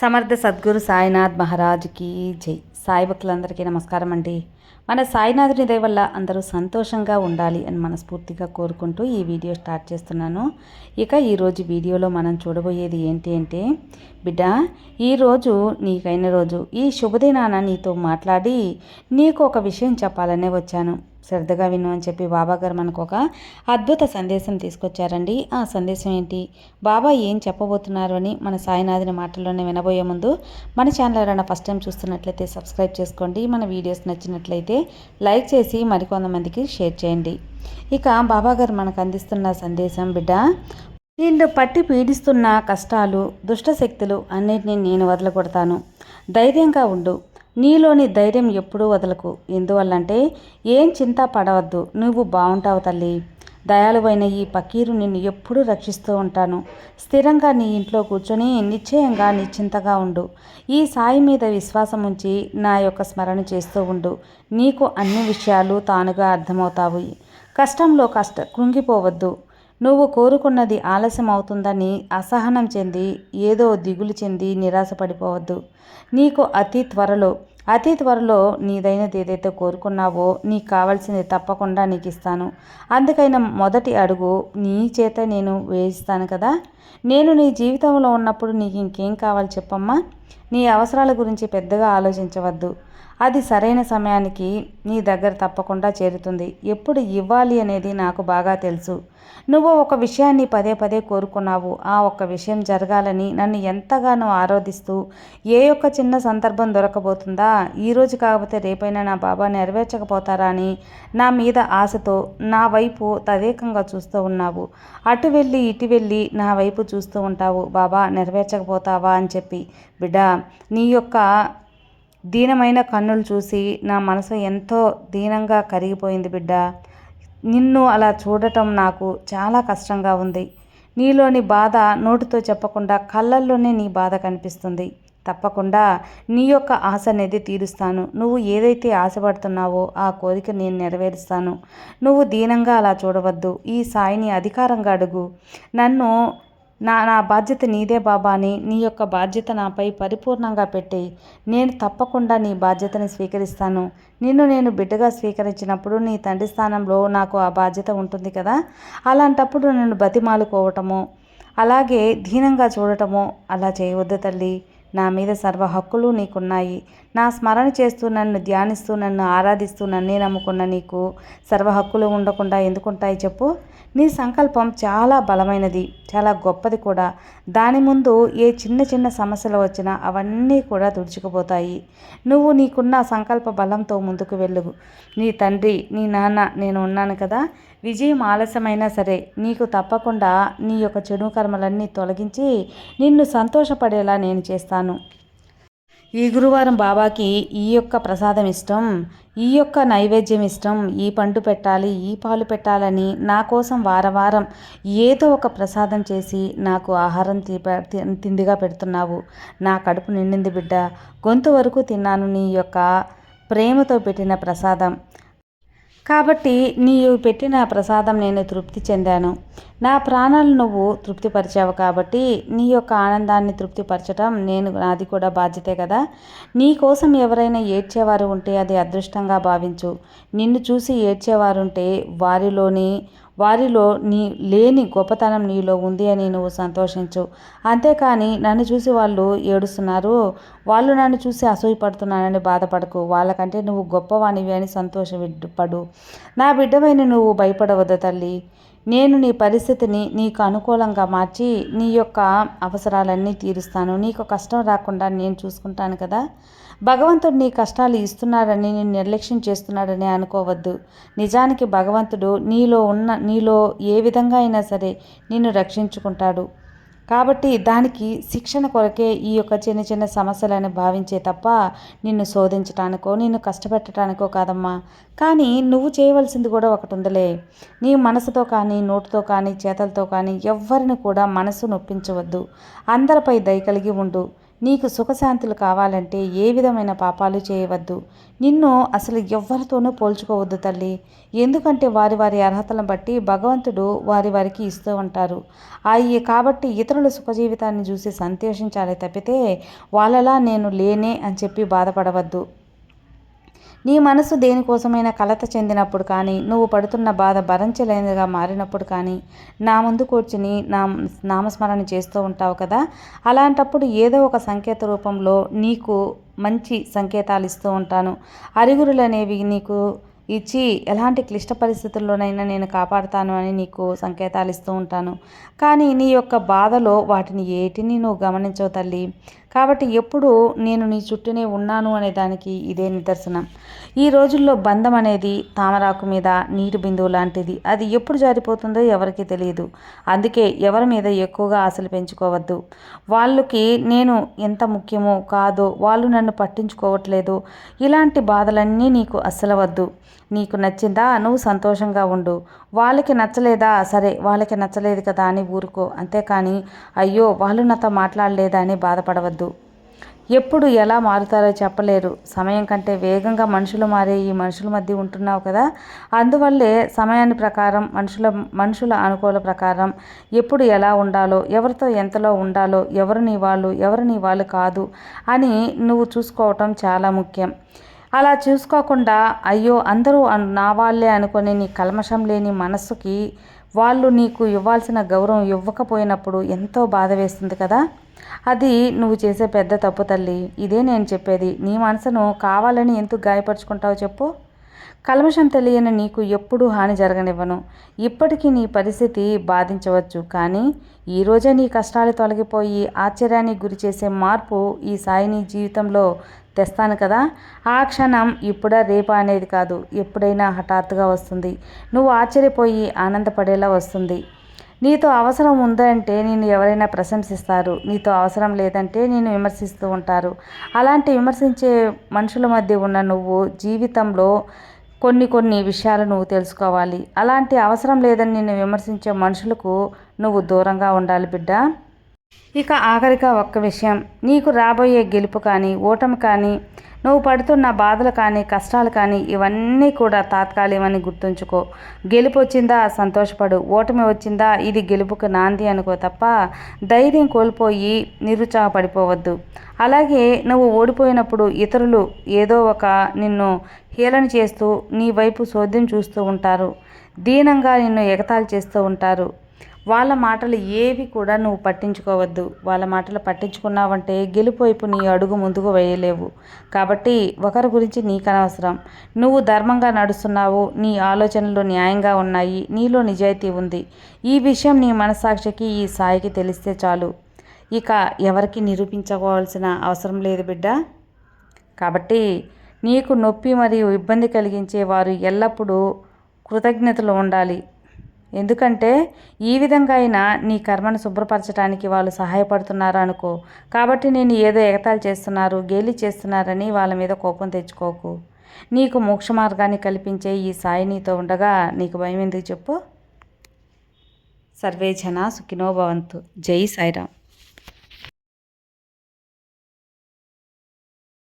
సమర్థ సద్గురు సాయినాథ్ మహారాజ్కి జై. సాయి భక్తులందరికీ నమస్కారం అండి. మన సాయినాథుని దయ వల్ల అందరూ సంతోషంగా ఉండాలి అని మనస్ఫూర్తిగా కోరుకుంటూ ఈ వీడియో స్టార్ట్ చేస్తున్నాను. ఇక ఈరోజు వీడియోలో మనం చూడబోయేది ఏంటి అంటే బిడ్డ ఈరోజు నీకైన రోజు ఈ శుభదినాన నీతో మాట్లాడి నీకు ఒక విషయం చెప్పాలనే వచ్చాను. శ్రద్ధగా విను అని చెప్పి బాబా గారు మనకు ఒక అద్భుత సందేశం తీసుకొచ్చారండి. ఆ సందేశం ఏంటి? బాబా ఏం చెప్పబోతున్నారు అని మన సాయినాథుని మాటల్లోనే వినబోయే ముందు మన ఛానల్ ఎవరైనా ఫస్ట్ టైం చూస్తున్నట్లయితే సబ్స్క్రైబ్ చేసుకోండి. మన వీడియోస్ నచ్చినట్లయితే లైక్ చేసి మరికొంతమందికి షేర్ చేయండి. ఇక బాబా గారు మనకు అందిస్తున్న సందేశం బిడ్డ నిన్ను పట్టి పీడిస్తున్న కష్టాలు దుష్టశక్తులు అన్నిటినీ నేను వదలగొడతాను. ధైర్యంగా ఉండు. నీలోని ధైర్యం ఎప్పుడూ వదలకు. ఎందువల్లంటే ఏం చింత పడవద్దు. నువ్వు బాగుంటావు తల్లి. దయాలువైన ఈ పకీరు నిన్ను ఎప్పుడూ రక్షిస్తూ ఉంటాను. స్థిరంగా నీ ఇంట్లో కూర్చొని నిశ్చయంగా నిశ్చింతగా ఉండు. ఈ సాయి మీద విశ్వాసం ఉంచి నా యొక్క స్మరణ చేస్తూ ఉండు. నీకు అన్ని విషయాలు తానుగా అర్థమవుతావు కష్టంలో కష్ట కృంగిపోవద్దు. నువ్వు కోరుకున్నది ఆలస్యం అవుతుందని అసహనం చెంది ఏదో దిగులు చెంది నిరాశపడిపోవద్దు. నీకు అతి త్వరలో అతి త్వరలో నీదైనది ఏదైతే కోరుకున్నావో నీకు కావాల్సింది తప్పకుండా నీకు ఇస్తాను అందుకైన మొదటి అడుగు నీ చేత నేను వేయిస్తాను కదా? నేను నీ జీవితంలో ఉన్నప్పుడు నీకు ఇంకేం కావాలి చెప్పమ్మా? నీ అవసరాల గురించి పెద్దగా ఆలోచించవద్దు. అది సరైన సమయానికి నీ దగ్గర తప్పకుండా చేరుతుంది. ఎప్పుడు ఇవ్వాలి అనేది నాకు బాగా తెలుసు. నువ్వు ఒక విషయాన్ని పదే పదే కోరుకున్నావు. ఆ ఒక్క విషయం జరగాలని నన్ను ఎంతగానో ఆరాధిస్తూ ఏ యొక్క చిన్న సందర్భం దొరకబోతుందా? ఈరోజు కాకపోతే రేపైనా నా బాబా నెరవేర్చకపోతారా అని నా మీద ఆశతో నా వైపు తదేకంగా చూస్తూ ఉన్నావు. అటు వెళ్ళి ఇటు వెళ్ళి నా వైపు చూస్తూ ఉంటావు. బాబా నెరవేర్చకపోతావా అని చెప్పి. బిడ్డ నీ యొక్క దీనమైన కన్నులు చూసి నా మనసు ఎంతో దీనంగా కరిగిపోయింది బిడ్డ. నిన్ను అలా చూడటం నాకు చాలా కష్టంగా ఉంది. నీలోని బాధ నోటితో చెప్పకుండా కళ్ళల్లోనే నీ బాధ కనిపిస్తుంది. తప్పకుండా నీ యొక్క ఆశ అనేది తీరుస్తాను. నువ్వు ఏదైతే ఆశపడుతున్నావో ఆ కోరిక నేను నెరవేరుస్తాను. నువ్వు దీనంగా అలా చూడవద్దు. ఈ సాయిని అధికారంగా అడుగు. నన్ను నా నా బాధ్యత నీదే బాబా అని నీ యొక్క బాధ్యత నాపై పరిపూర్ణంగా పెట్టి నేను తప్పకుండా నీ బాధ్యతని స్వీకరిస్తాను. నిన్ను నేను బిడ్డగా స్వీకరించినప్పుడు నీ తండ్రి స్థానంలో నాకు ఆ బాధ్యత ఉంటుంది కదా? అలాంటప్పుడు నన్ను బతిమాలుకోవటము అలాగే దీనంగా చూడటము అలా చేయవద్దు తల్లి. నా మీద సర్వ హక్కులు నీకున్నాయి. నా స్మరణ చేస్తూ నన్ను ధ్యానిస్తూ నన్ను ఆరాధిస్తూ నన్నే నమ్ముకున్న నీకు సర్వ హక్కులు ఉండకుండా ఎందుకుంటాయి చెప్పు? నీ సంకల్పం చాలా బలమైనది చాలా గొప్పది కూడా. దాని ముందు ఏ చిన్న చిన్న సమస్యలు వచ్చినా అవన్నీ కూడా తుడుచుకుపోతాయి. నువ్వు నీకున్న సంకల్ప బలంతో ముందుకు వెళ్ళు. నీ తండ్రి నీ నాన్న నేను ఉన్నాను కదా. విజయం ఆలస్యమైనా సరే నీకు తప్పకుండా నీ యొక్క చెడు కర్మలన్నీ తొలగించి నిన్ను సంతోషపడేలా నేను చేస్తాను. ఈ గురువారం బాబాకి ఈ యొక్క ప్రసాదం ఇష్టం ఈ యొక్క నైవేద్యం ఇష్టం ఈ పండు పెట్టాలి ఈ పాలు పెట్టాలని నా కోసం వారం వారం ఏదో ఒక ప్రసాదం చేసి నాకు ఆహారం తిండిగా పెడుతున్నావు. నా కడుపు నిండింది బిడ్డ. గొంతు వరకు తిన్నాను నీ యొక్క ప్రేమతో పెట్టిన ప్రసాదం. కాబట్టి నీవు పెట్టిన ప్రసాదం నేను తృప్తి చెందాను. నా ప్రాణాలు నువ్వు తృప్తిపరిచావు కాబట్టి నీ యొక్క ఆనందాన్ని తృప్తిపరచడం నేను నాది కూడా బాధ్యతే కదా. నీ కోసం ఎవరైనా ఏడ్చేవారు ఉంటే అది అదృష్టంగా భావించు. నిన్ను చూసి ఏడ్చేవారు ఉంటే వారిలోని వారిలో నీ లేని గొప్పతనం నీలో ఉంది అని నువ్వు సంతోషించు. అంతేకాని నన్ను చూసి వాళ్ళు ఏడుస్తున్నారు. వాళ్ళు నన్ను చూసి అసూయపడుతున్నానని బాధపడకు. వాళ్ళకంటే నువ్వు గొప్పవానివి అని సంతోషపడు. నా బిడ్డమైన నువ్వు భయపడవద్దు తల్లి. నేను నీ పరిస్థితిని నీకు అనుకూలంగా మార్చి నీ యొక్క అవసరాలన్నీ తీరుస్తాను. నీకు కష్టం రాకుండా నేను చూసుకుంటాను కదా. భగవంతుడు నీ కష్టాలు ఇస్తున్నాడని నేను నిర్లక్ష్యం చేస్తున్నాడని అనుకోవద్దు. నిజానికి భగవంతుడు నీలో ఉన్న నీలో ఏ విధంగా అయినా సరే నిన్ను రక్షించుకుంటాడు. కాబట్టి దానికి శిక్షణ కొరకే ఈ యొక్క చిన్న చిన్న సమస్యలని భావించే తప్ప నిన్ను శోధించటానికో నిన్ను కష్టపెట్టడానికో కాదమ్మా. కానీ నువ్వు చేయవలసింది కూడా ఒకటి ఉందిలే. నీ మనసుతో కానీ నోటితో కానీ చేతలతో కానీ ఎవ్వరిని కూడా మనసు నొప్పించవద్దు. అందరిపై దయ కలిగి ఉండు. నీకు సుఖశాంతులు కావాలంటే ఏ విధమైన పాపాలు చేయవద్దు. నిన్ను అసలు ఎవ్వరితోనూ పోల్చుకోవద్దు తల్లి. ఎందుకంటే వారి వారి అర్హతలను బట్టి భగవంతుడు వారి వారికి ఇస్తూ ఉంటారు. అయ్యి కాబట్టి ఇతరుల సుఖజీవితాన్ని చూసి సంతోషించాలి తప్పితే వాళ్ళలా నేను లేనే అని చెప్పి బాధపడవద్దు. నీ మనసు దేనికోసమైనా కలత చెందినప్పుడు కానీ నువ్వు పడుతున్న బాధ భరించలేనిదిగా మారినప్పుడు కానీ నా ముందు కూర్చుని నా నామస్మరణ చేస్తూ ఉంటావు కదా? అలాంటప్పుడు ఏదో ఒక సంకేత రూపంలో నీకు మంచి సంకేతాలు ఇస్తూ ఉంటాను. అరుగురులు అనేవి నీకు ఇచ్చి ఎలాంటి క్లిష్ట పరిస్థితుల్లోనైనా నేను కాపాడుతాను అని నీకు సంకేతాలు ఇస్తూ ఉంటాను. కానీ నీ యొక్క బాధలో వాటిని ఏటిని నువ్వు గమనించవు తల్లి? కాబట్టి ఎప్పుడు నేను నీ చుట్టూనే ఉన్నాను అనే దానికి ఇదే నిదర్శనం. ఈ రోజుల్లో బంధం అనేది తామరాకు మీద నీటి బిందువు లాంటిది. అది ఎప్పుడు జారిపోతుందో ఎవరికి తెలియదు. అందుకే ఎవరి మీద ఎక్కువగా ఆశలు పెంచుకోవద్దు. వాళ్ళకి నేను ఎంత ముఖ్యమో కాదో వాళ్ళు నన్ను పట్టించుకోవట్లేదు. ఇలాంటి బాధలన్నీ నీకు అస్సలు వద్దు నీకు నచ్చిందా? నువ్వు సంతోషంగా ఉండు. వాళ్ళకి నచ్చలేదా? సరే వాళ్ళకి నచ్చలేదు కదా అని ఊరుకో. అంతేకాని అయ్యో వాళ్ళు నాతో మాట్లాడలేదా అని బాధపడవద్దు. ఎప్పుడు ఎలా మారుతారో చెప్పలేరు. సమయం కంటే వేగంగా మనుషులు మారే ఈ మనుషుల మధ్య ఉంటున్నావు కదా? అందువల్లే సమయాన్ని ప్రకారం మనుషుల మనుషుల అనుకూల ప్రకారం ఎప్పుడు ఎలా ఉండాలో ఎవరితో ఎంతలో ఉండాలో ఎవరు నీ వాళ్ళు ఎవరు నీ వాళ్ళు కాదు అని నువ్వు చూసుకోవటం చాలా ముఖ్యం. అలా చూసుకోకుండా అయ్యో అందరూ నా వాళ్ళే అనుకుని నీ కల్మషం లేని మనస్సుకి వాళ్ళు నీకు ఇవ్వాల్సిన గౌరవం ఇవ్వకపోయినప్పుడు ఎంతో బాధ వేస్తుంది కదా? అది నువ్వు చేసే పెద్ద తప్పు తల్లి. ఇదే నేను చెప్పేది. నీ మనసును కావాలని ఎందుకు గాయపరుచుకుంటావు చెప్పు. కల్మషం తెలియని నీకు ఎప్పుడూ హాని జరగనివ్వను. ఇప్పటికీ నీ పరిస్థితి బాధించవచ్చు. కానీ ఈరోజే నీ కష్టాలు తొలగిపోయి ఆశ్చర్యానికి గురి చేసే మార్పు ఈ సాయి నీ జీవితంలో తెస్తాను కదా. ఆ క్షణం ఇప్పుడా రేపా అనేది కాదు. ఎప్పుడైనా హఠాత్తుగా వస్తుంది. నువ్వు ఆశ్చర్యపోయి ఆనందపడేలా వస్తుంది. నీతో అవసరం ఉందంటే నేను ఎవరైనా ప్రశంసిస్తారు. నీతో అవసరం లేదంటే నేను విమర్శిస్తూ ఉంటారు. అలాంటి విమర్శించే మనుషుల మధ్య ఉన్న నువ్వు జీవితంలో కొన్ని కొన్ని విషయాలు నువ్వు తెలుసుకోవాలి. అలాంటి అవసరం లేదని నిన్ను విమర్శించే మనుషులకు నువ్వు దూరంగా ఉండాలి బిడ్డ. ఇక ఆఖరిగా ఒక్క విషయం. నీకు రాబోయే గెలుపు కానీ ఓటమి కానీ నువ్వు పడుతున్న బాధలు కానీ కష్టాలు కానీ ఇవన్నీ కూడా తాత్కాలికమని గుర్తుంచుకో. గెలుపు వచ్చిందా సంతోషపడు. ఓటమి వచ్చిందా ఇది గెలుపుకు నాంది అనుకో తప్ప ధైర్యం కోల్పోయి నిరుత్సాహపడిపోవద్దు. అలాగే నువ్వు ఓడిపోయినప్పుడు ఇతరులు ఏదో ఒక నిన్ను హేళన చేస్తూ నీ వైపు చోద్యం చూస్తూ ఉంటారు. దీనంగా నిన్ను ఎగతాళి చేస్తూ ఉంటారు. వాళ్ళ మాటలు ఏవి కూడా నువ్వు పట్టించుకోవద్దు. వాళ్ళ మాటలు పట్టించుకున్నావంటే గెలుపు వైపు నీ అడుగు ముందుకు వేయలేవు. కాబట్టి ఒకరి గురించి నీకు అనవసరం. నువ్వు ధర్మంగా నడుస్తున్నావు నీ ఆలోచనలు న్యాయంగా ఉన్నాయి నీలో నిజాయితీ ఉంది. ఈ విషయం నీ మనసాక్షికి ఈ సాయికి తెలిస్తే చాలు. ఇక ఎవరికి నిరూపించుకోవాల్సిన అవసరం లేదు బిడ్డ. కాబట్టి నీకు నొప్పి మరియు ఇబ్బంది కలిగించే వారు ఎల్లప్పుడూ కృతజ్ఞతలు ఉండాలి. ఎందుకంటే ఈ విధంగా అయినా నీ కర్మను శుభ్రపరచడానికి వాళ్ళు సహాయపడుతున్నారు అనుకో. కాబట్టి నేను ఏదో ఎగతాలు చేస్తున్నారు గేలి చేస్తున్నారని వాళ్ళ మీద కోపం తెచ్చుకోకు. నీకు మోక్ష మార్గాన్ని కల్పించే ఈ సాయి నీతో ఉండగా నీకు భయం ఎందుకు చెప్పు? సర్వే జన సుఖినో భవంతు. జై సాయిరామ్.